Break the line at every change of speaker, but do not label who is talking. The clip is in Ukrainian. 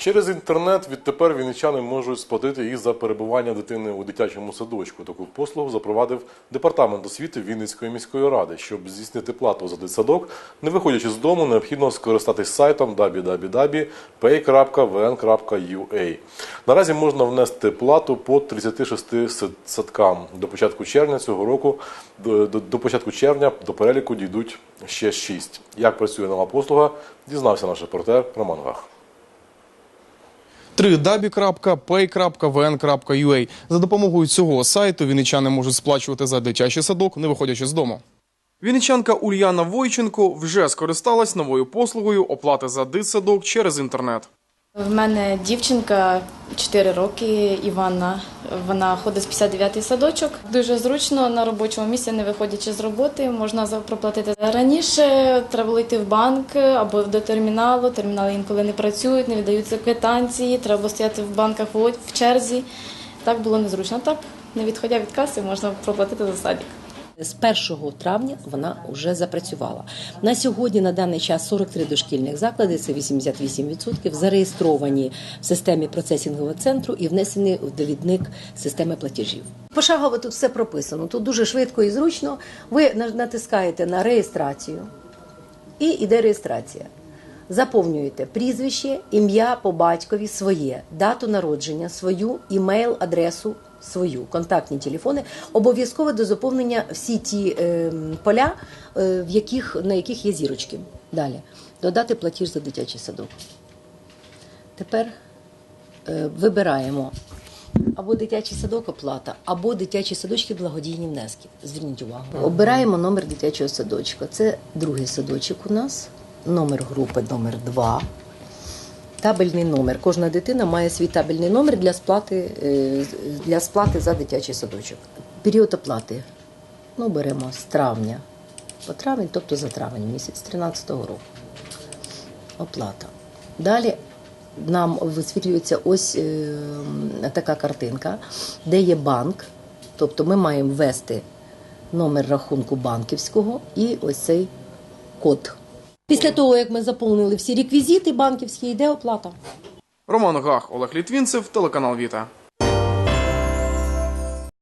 Через інтернет відтепер вінничани можуть сплатити і за перебування дитини у дитячому садочку. Таку послугу запровадив департамент освіти Вінницької міської ради. Щоб здійснити плату за дитсадок, не виходячи з дому, необхідно скористатись сайтом www.pay.vn.ua. Наразі можна внести плату по 36 сад- садкам. До початку червня цього року до, початку червня до переліку дійдуть ще 6. Як працює нова послуга, дізнався наш репортер Роман Гах.
www.pay.vn.ua. За допомогою цього сайту вінничани можуть сплачувати за дитячий садок, не виходячи з дому. Вінничанка Ульяна Войченко вже скористалась новою послугою оплати за дитсадок через інтернет.
В мене дівчинка 4 роки, Іванна. Вона ходить з 59-й садочок. Дуже зручно на робочому місці, не виходячи з роботи, можна проплатити. Раніше треба було йти в банк або до терміналу. Термінали інколи не працюють, не віддаються квитанції, треба стояти в банках в черзі. Так було незручно. Так, не відходя від каси, можна проплатити за садик.
З 1 травня вона вже запрацювала. На сьогодні, на даний час, 43 дошкільних заклади, це 88%, зареєстровані в системі процесінгового центру і внесені в довідник системи платежів. Пошагово тут все прописано. Тут дуже швидко і зручно. Ви натискаєте на реєстрацію і йде реєстрація. Заповнюєте прізвище, ім'я по батькові своє, дату народження, свою імейл, адресу свою, контактні телефони. Обов'язково до заповнення всі ті е, поля, е, в яких, на яких є зірочки. Далі додати платіж за дитячий садок. Тепер е, вибираємо або дитячий садок оплата, або дитячі садочки благодійні внески. Зверніть увагу. Обираємо номер дитячого садочка. Це другий садочок у нас, номер групи номер 2 Табельний номер. Кожна дитина має свій табельний номер для сплати, е, для сплати за дитячий садочок. Період оплати. Ну, беремо з травня по травень, тобто за травень місяць 13-го року. Оплата. Далі нам висвітлюється ось е, така картинка, де є банк. Тобто ми маємо ввести номер рахунку банківського і ось цей код. Після того, як ми заповнили всі реквізити банківські, йде оплата.
Роман Гах, Олег Літвінцев, телеканал Віта.